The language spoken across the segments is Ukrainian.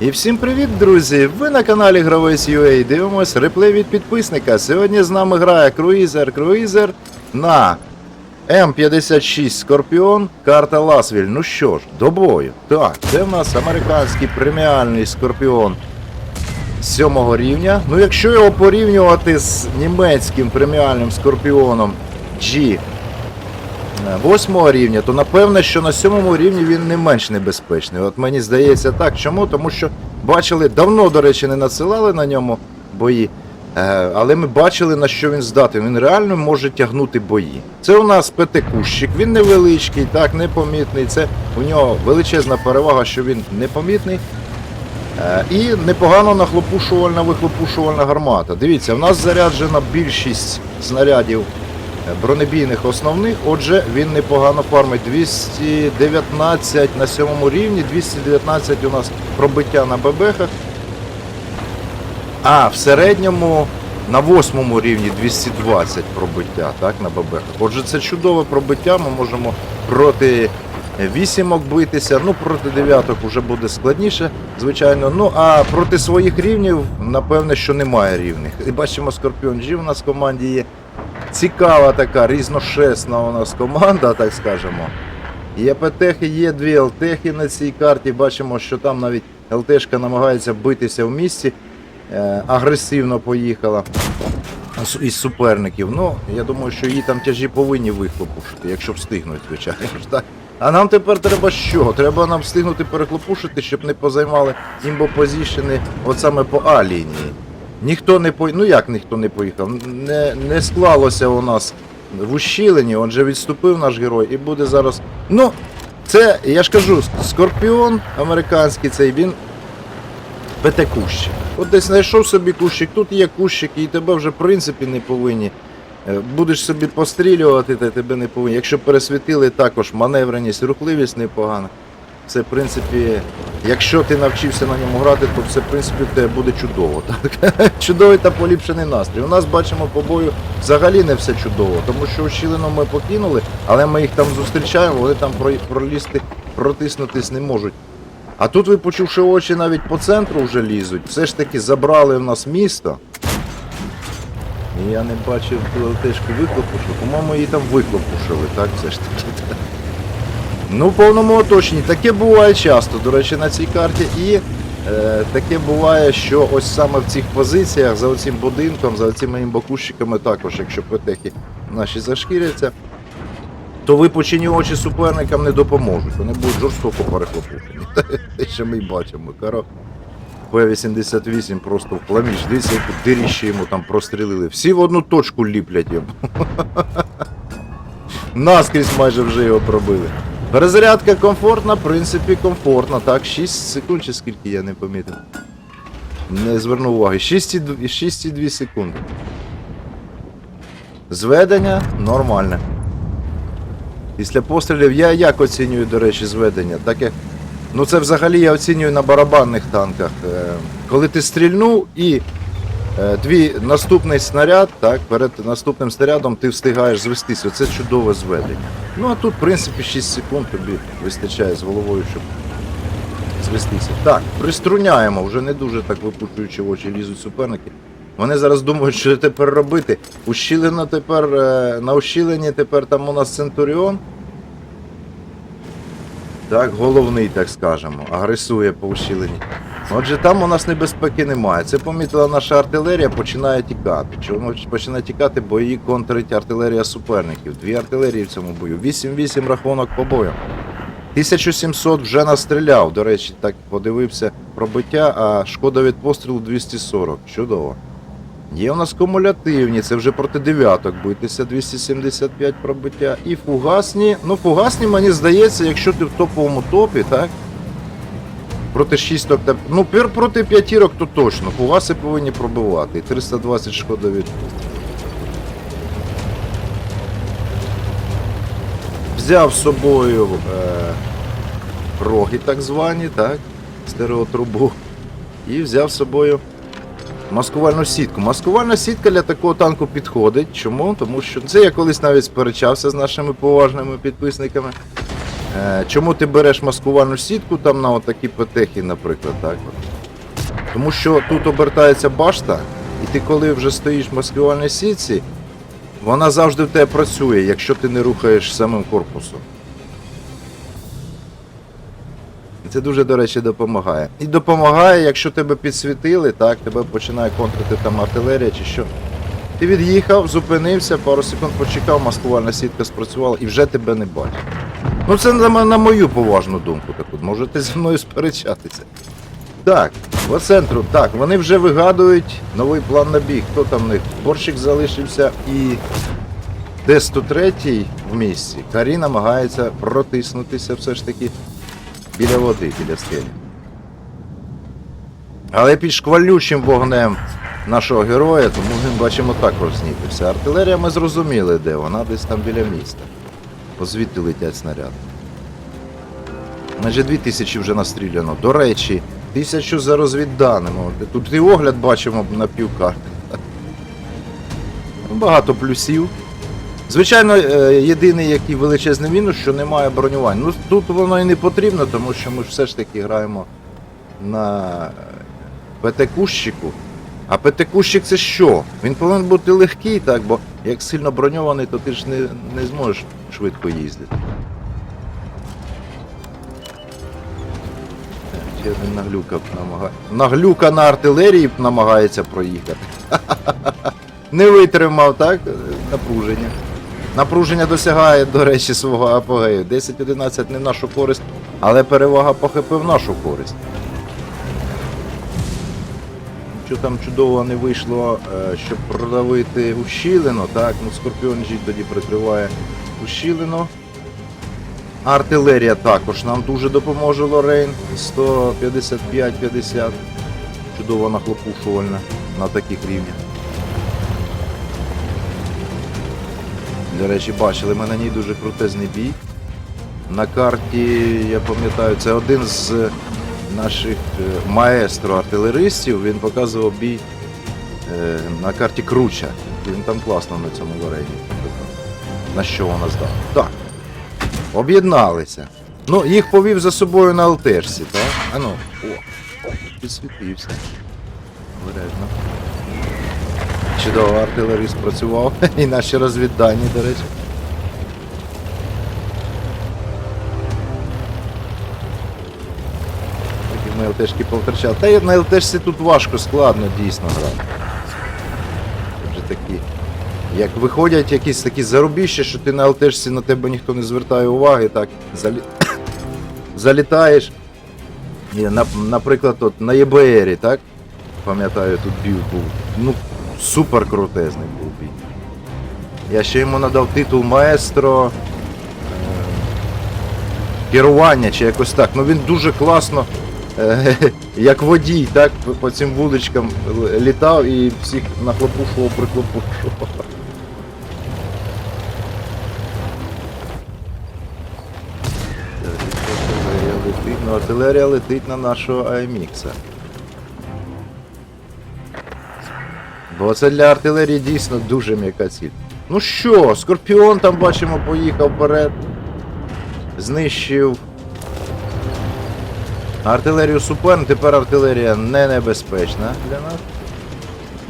І всім привіт, друзі! Ви на каналі Гравець UA дивимось реплей від підписника. Сьогодні з нами грає круїзер круїзер на М56 Скорпіон, карта Ласвіль. Ну що ж, до бою. Так, це в нас американський преміальний Скорпіон сьомого рівня. Ну, якщо його порівнювати з німецьким преміальним Скорпіоном G восьмого рівня, то напевне, що на сьомому рівні він не менш небезпечний. От мені здається так. Чому? Тому що бачили, давно, до речі, не надсилали на ньому бої. е, Але ми бачили, на що він здатний. Він реально може тягнути бої. Це у нас ПТ-кущик, він невеличкий, так, непомітний. Це у нього величезна перевага, що він непомітний. Е, І непогано нахлопушувальна вихлопушувальна гармата. Дивіться, в нас заряджена більшість снарядів бронебійних основних, отже, він непогано фармить 219 на сьомому рівні, 219 у нас пробиття на бебехах. А в середньому на восьмому рівні 220 пробиття так, на бебехах. Отже, це чудове пробиття. Ми можемо проти вісімок битися. Ну, проти дев'яток вже буде складніше, звичайно. Ну а проти своїх рівнів, напевне, що немає рівних. І бачимо, Скорпіон G у нас в команді є. Цікава така, різношесна у нас команда, так скажемо. Є ПТХи, є дві ЛТХи на цій карті. Бачимо, що там навіть ЛТшка намагається битися в місті. Е, агресивно поїхала із суперників. Ну, я думаю, що її там тяжі повинні вихлопушити, якщо встигнуть, звичайно так. А нам тепер треба що? Треба нам встигнути перехлопушити, щоб не позаймали імбопозішени от саме по А лінії. Ніхто не по... Ну як ніхто не поїхав? Не, не склалося у нас в ущілені, отже відступив наш герой і буде зараз. Ну, це, я ж кажу, Скорпіон американський цей він ПТ кущик. От десь знайшов собі кущик, тут є кущик, і тебе вже в принципі не повинні. Е, Будеш собі пострілювати, та тебе не повинні. Якщо пересвітили, також маневреність, рухливість непогана. Це, в принципі, якщо ти навчився на ньому грати, то це, в принципі, в тебе буде чудово. Так? Чудовий та поліпшений настрій. У нас бачимо по бою взагалі не все чудово, тому що ущілину ми покинули, але ми їх там зустрічаємо, вони там пролізти, протиснутись не можуть. А тут ви, почувши очі, навіть по центру вже лізуть. Все ж таки забрали в нас місто. І я не бачив ту ЛТшку виклопушу. По-моєму, її там виклопушили, так? Все ж таки. Ну, в повному оточенні. Таке буває часто, до речі, на цій карті. І е, таке буває, що ось саме в цих позиціях, за оцим будинком, за цими імбакущиками також, якщо петехи наші зашкіряться, то випучені очі суперникам не допоможуть. Вони будуть жорстоко перехлопушені. Те, що ми й бачимо. Каро П-88 просто в пламіж. Дивіться, яку диріще йому там прострілили. Всі в одну точку ліплять йому. Наскрізь майже вже його пробили. Перезарядка комфортна, в принципі, комфортна. Так, 6 секунд чи скільки я не помітив. Не звернув уваги. 6,2 6,2 секунди. Зведення нормальне. Після пострілів я як оцінюю, до речі, зведення? Так як. Ну це взагалі я оцінюю на барабанних танках. Е, Коли ти стрільнув і твій наступний снаряд, так, перед наступним снарядом ти встигаєш звестися. Це чудове зведення. Ну а тут, в принципі, 6 секунд тобі вистачає з головою, щоб звестися. Так, приструняємо, вже не дуже так випучуючи в очі лізуть суперники. Вони зараз думають, що тепер робити. Ущілено тепер, е, на ущіленні тепер там у нас Центуріон. Так, головний, так скажемо, агресує по ущіленні. Отже, там у нас небезпеки немає. Це помітила наша артилерія, починає тікати. Чому починає тікати, бо її контрить артилерія суперників. Дві артилерії в цьому бою. 8-8 рахунок по бою. 1700 вже настріляв. До речі, так подивився пробиття, а шкода від пострілу 240. Чудово. Є у нас кумулятивні, це вже проти дев'яток битися 275 пробиття. І фугасні. Ну, фугасні, мені здається, якщо ти в топовому топі, так? Проти шісток. Ну, проти п'ятірок, то точно. Фугаси повинні пробивати. 320 шкода від. Взяв з собою е, роги так звані, так? Стереотрубу. І взяв з собою Маскувальну сітку. Маскувальна сітка для такого танку підходить. Чому? Тому що це я колись навіть сперечався з нашими поважними підписниками. Е, чому ти береш маскувальну сітку там на отакі петехи, наприклад, так? Тому що тут обертається башта, і ти коли вже стоїш в маскувальній сітці, вона завжди в тебе працює, якщо ти не рухаєш самим корпусом. Це дуже, до речі, допомагає. І допомагає, якщо тебе підсвітили, так, тебе починає контрити там артилерія чи що. Ти від'їхав, зупинився, пару секунд почекав, маскувальна сітка спрацювала і вже тебе не бачить. Ну це на, на мою поважну думку таку. Можете зі мною сперечатися. Так, по центру, так, вони вже вигадують новий план на біг. Хто там в них? Борщик залишився і Д-103 в місці. Карі намагається протиснутися все ж таки біля води, біля скелі. Але під шквалючим вогнем нашого героя, тому ми бачимо так рознітився. Артилерія ми зрозуміли, де вона десь там біля міста. Позвідти летять снаряди. Майже дві тисячі вже настріляно. До речі, тисячу за розвідданими. Тут і огляд бачимо на півкарти. Багато плюсів. Звичайно, е, єдиний який величезний мінус, що немає бронювань. Ну тут воно і не потрібно, тому що ми ж все ж таки граємо на ПТ-кущику. А ПТ-кущик це що? Він повинен бути легкий, так, бо як сильно броньований, то ти ж не, не зможеш швидко їздити. Ще один наглюка намагає. Наглюка на артилерії намагається проїхати. Не витримав, так? Напруження. Напруження досягає, до речі, свого апогею. 10-11 не в нашу користь, але перевага по в нашу користь. Що там чудово не вийшло, е, щоб продавити ущілину, так, ну Скорпіон G тоді прикриває ущілину. Артилерія також нам дуже допоможе Лорейн. 155-50. Чудово нахлопушувальна на таких рівнях. До речі, бачили, ми на ній дуже крутезний бій. На карті, я пам'ятаю, це один з наших е, маестро артилеристів. Він показував бій е, на карті Круча. Він там класно на цьому лорейні. На що вона здала? Так. Об'єдналися. Ну, їх повів за собою на ЛТшці, так? А ну, о, підсвітився. Обережно. Чудово, артилеріст працював. І наші розвіддані, до речі. Такі ми ЛТшки повтрачали. Та на ЛТшці тут важко, складно дійсно грати. Вже такі. Як виходять якісь такі зарубіща, що ти на ЛТшці на тебе ніхто не звертає уваги, так залі... залітаєш. І, нап- наприклад, от на ЄБРі, так? Пам'ятаю, тут бій був. Ну, супер крутезний був бій. Я ще йому надав титул маестро е, керування чи якось так. Ну він дуже класно, е, як водій, так, по цим вуличкам літав і всіх нахлопушував, приклопушував. Летить, ну, артилерія летить на нашого АМХа. Бо це для артилерії дійсно дуже м'яка ціль. Ну що, Скорпіон там бачимо, поїхав вперед. Знищив. Артилерію суперн, тепер артилерія не небезпечна для нас.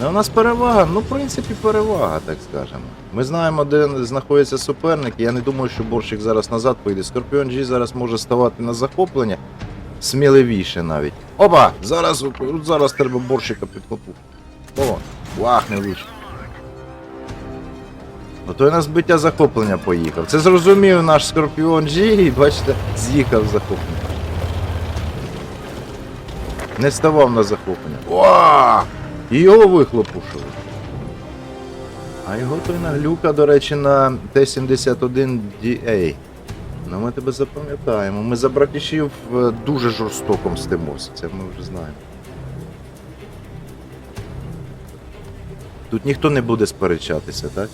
Ну, у нас перевага, ну, в принципі, перевага, так скажемо. Ми знаємо, де знаходиться суперник. Я не думаю, що борщик зараз назад поїде. Скорпіон G зараз може ставати на захоплення сміливіше навіть. Опа! Зараз, зараз треба борщика підхопу. О, вах, не влучив. Ну той на збиття захоплення поїхав. Це зрозумів наш Скорпіон G бачите, з'їхав захоплення. Не ставав на захоплення. О! І його вихлопушили. А його той наглюка, до речі, на Т-71DA. Ну ми тебе запам'ятаємо. Ми за братішів е, дуже жорстоко мстимося, це ми вже знаємо. Тут ніхто не буде сперечатися, так?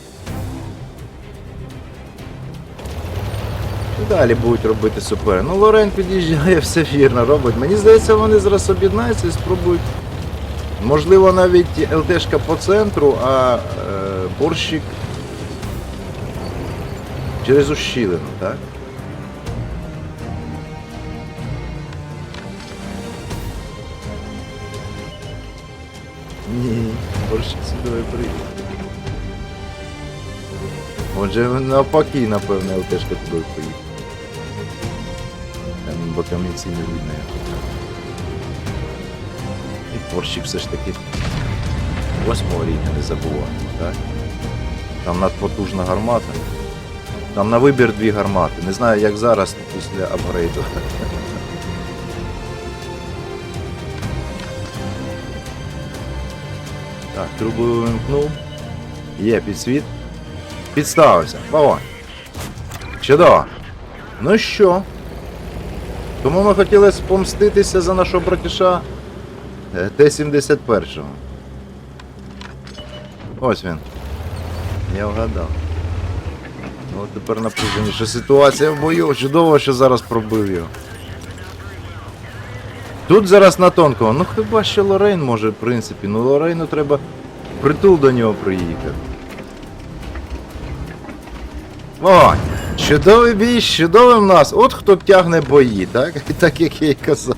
Далі будуть робити супер. Ну Лорен під'їжджає, все вірно робить. Мені здається, вони зараз об'єднаються і спробують. Можливо, навіть ЛТшка по центру, а е, борщик через ущілину, так? Ні борщик сюди приїхав. Отже, навпаки, напевне, ЛТшка туди поїхав. Там бо камінці не видно. І борщик все ж таки восьмого рівня не забуваємо, так? Там надпотужна гармата. Там на вибір дві гармати. Не знаю, як зараз після апгрейду. Так, трубу вимкнув. Є підсвіт. Підставився. Вогонь. Чудово. Ну що? Тому ми хотіли помститися за нашого братіша е, Т-71. Ось він. Я вгадав. Ну тепер напруженіша ситуація в бою. Чудово, що зараз пробив його. Тут зараз на тонкого. Ну хіба що Лорейн може, в принципі. Ну Лорейну треба притул до нього приїхати. О, чудовий бій, чудовий в нас. От хто тягне бої, так? Так як я і казав.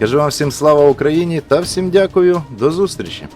Кажу вам всім слава Україні та всім дякую. До зустрічі.